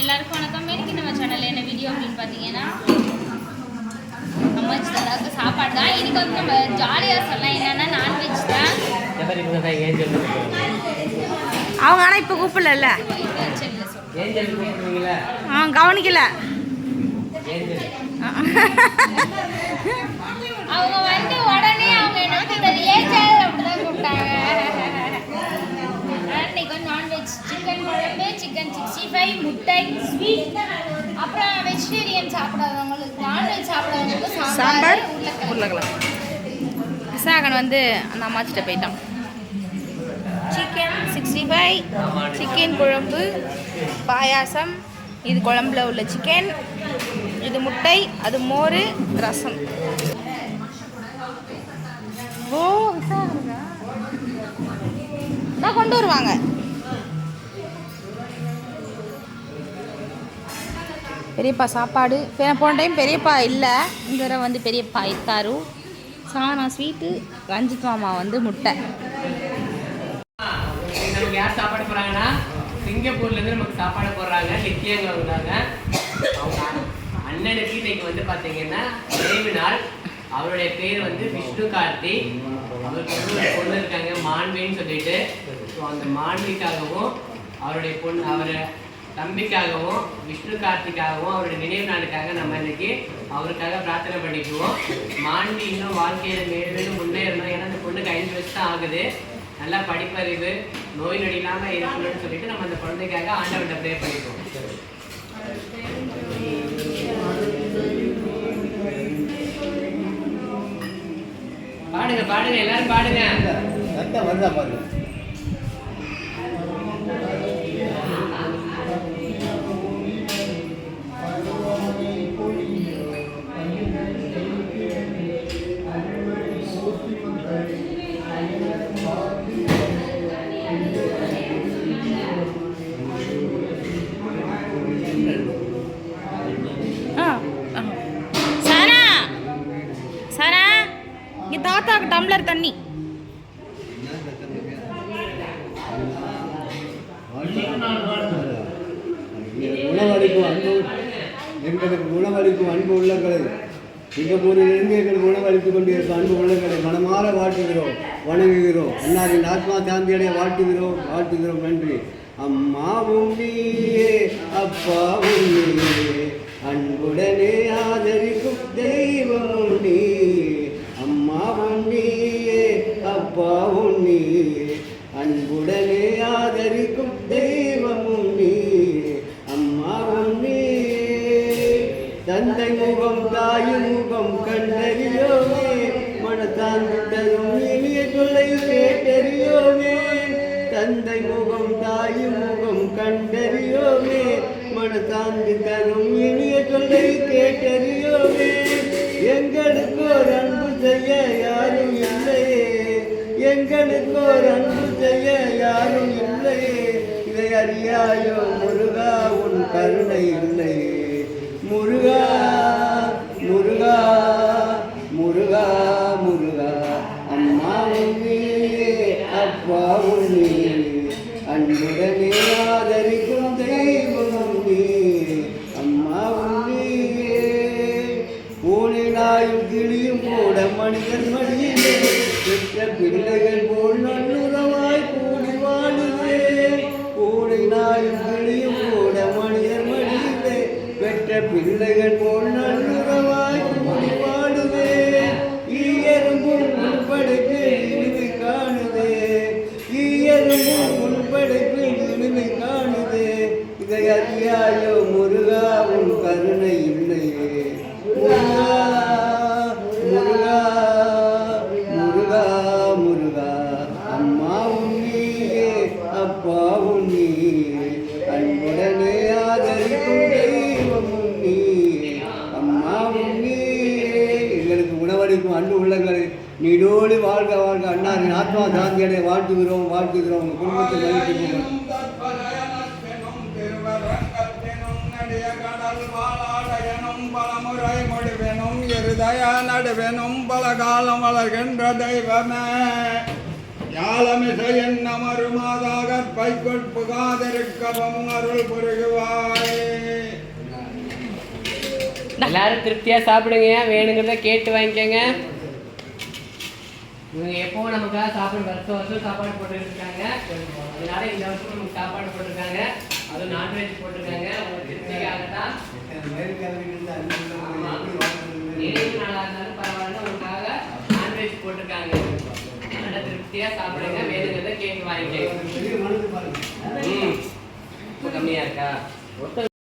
எல்லாருக்கும் வணக்கம். இன்னைக்கு நம்ம சேனல்ல என்ன வீடியோ அப்படின்னு பார்த்தீங்கன்னா அம்மா எல்லாருக்கும் சாப்பாடு தான். இன்னைக்கு வந்து நம்ம ஜாலியாக சொல்லலாம். என்னன்னா நான்வெஜ் தான். அவங்க ஆனால் இப்போ கூப்பிடல ஆ கவனிக்கல. அவங்க ஃபைவ் முட்டை ஸ்வீட் அப்புறம் வெஜிடேரியன் சாப்பிடாதவங்களுக்கு நான்வெஜ் சாப்பிடாதவங்களுக்கு சாம்பார் உருளைக்கிழங்கு. விசாகன் வந்து அந்த அம்மாச்சிட்ட போயிட்டான். சிக்கன் சிக்ஸ்டி ஃபைவ் சிக்கன் குழம்பு பாயாசம் இது குழம்புல உள்ள சிக்கன் இது முட்டை அது மோர் ரசம். ஓ விசாகனுக்கா? நான் கொண்டு வருவாங்க. பெரியப்பா சாப்பாடு. போன டைம் பெரியப்பா இல்லை. இந்த தடவை வந்து பெரியப்பா இத்தாரு. சானா ஸ்வீட்டு ரஞ்சித் மாமா வந்து முட்டை. நமக்கு யார் சாப்பாடு போகிறாங்கன்னா சிங்கப்பூர்லேருந்து நமக்கு சாப்பாடு போடுறாங்க. நித்யாங்க வந்தாங்க. அவங்க அண்ணனுக்கு இன்னைக்கு வந்து பார்த்தீங்கன்னா நினைவு நாள். அவருடைய பேர் வந்து விஷ்ணு கார்த்தி. அவருக்கு வந்து ஒரு பொண்ணு இருக்காங்க மாண்பின்னு சொல்லிட்டு. ஸோ அந்த மாண்பிக்காகவும் அவருடைய பொண்ணு அவரை தம்பிக்காகவும் விஷ்ணு கார்த்திக்காகவும் அவருடைய நினைவு நாளுக்காக நம்ம இன்னைக்கு அவருக்காக பிரார்த்தனை பண்ணிக்குவோம். மாண்பி இன்னும் வாழ்க்கையில மேலும் மேலும் முன்னேறணும். ஏன்னா அந்த பொண்ணுக்கு ஐந்து வயசு தான் ஆகுது. நல்லா படிப்பறிவு நோய் நொடி இல்லாமல் இருக்கணும்னு சொல்லிட்டு நம்ம அந்த குழந்தைக்காக ஆண்டவர்கிட்ட ப்ரே பண்ணிக்குவோம். பாடுங்க பாடுங்க எல்லாரும் பாடுங்க. தாத்தாக்கு டம்ளர் தண்ணி. உணவளிக்கும் அன்பு எங்களுக்கு உணவளிக்கும் அன்பு உள்ளங்களை சிங்கப்பூரிலிருந்து எங்களுக்கு உணவளித்துக் கொண்டிருக்கும் அன்பு உள்ளங்களை மனமாற வாழ்த்துகிறோம் வணங்குகிறோம். அன்னாரின் ஆத்மா சாந்தியடைய வாழ்த்துகிறோம் வாழ்த்துகிறோம் நன்றி. அம்மாவும் நீயே அப்பாவும் நீயே அன்புடனே ஆதரிக்கும் தே அன்புடனே ஆதரிக்கும் தெய்வமும் நீயே அம்மாவும் நீயே தந்தை முகம் தாயின் முகம் கண்டறியோமே. மனத்தாந்து தரும் இனிய சொல்லை கேட்டறியோமே. தந்தை முகம் தாயின் முகம் கண்டறியோமே. மனத்தாந்து தரும் இனிய சொல்லை கேட்டறியோமே. எங்களுக்கு ஒரு அன்பு செய்ய யாரும் இல்லையே. எங்களுக்கு ஒரு அன்பு செய்ய யாரும் இல்லையே. இதை அறியாயோ முருகா உன் கருணை இல்லையே. முருகா முருகா முருகா முருகா. அம்மா நீயே அப்பாவும் நீயே. அன்புடனே ஆதரிக்கும் தெய்வம் நீயே. அம்மாவும் நீயே பூனை நாயும் கிளியும் கூட மனிதன் மடியிலே. பெற்ற பிள்ளைகள் வாழ்க வாழ்க. அண்ணாரின் ஆத்மா சாந்தியடைய வாழ்த்துகிறோம் வாழ்த்துகிறோம். உங்கள் குடும்பத்தை போகிறோம் பலமுறை முடிவெனும் இருதய நடுவெனும் பல காலம் வளர்கின்ற தெய்வமே. ஞாலமிசை என்ன மறுமாதாக பைக்குட்புகாதிருக்கவும் அருள் புரிகுவாயே எல்லாரும் திருப்தியா சாப்பிடுங்க. வேணுங்கிறத கேட்டு வாங்கிக்கோங்க. இவங்க எப்பவும் நமக்காக சாப்பாடு வருஷம் வருஷம் சாப்பாடு போட்டுட்டு இருக்காங்க அதனால இந்த வருஷம் நமக்கு சாப்பாடு போட்டிருக்காங்க. அதுவும் நான்வெஜ் போட்டிருக்காங்க. ஏழு நாளா இருந்தாலும் பரவாயில்ல. உங்களுக்காக நான்வெஜ் போட்டிருக்காங்க. அதனால திருப்தியா சாப்பிடுங்க. வேணுங்கிறத கேட்டு வாங்கிக்கோங்க. பெரிய மனது பாருங்க. ம். இப்ப கம்மியா இருக்கா?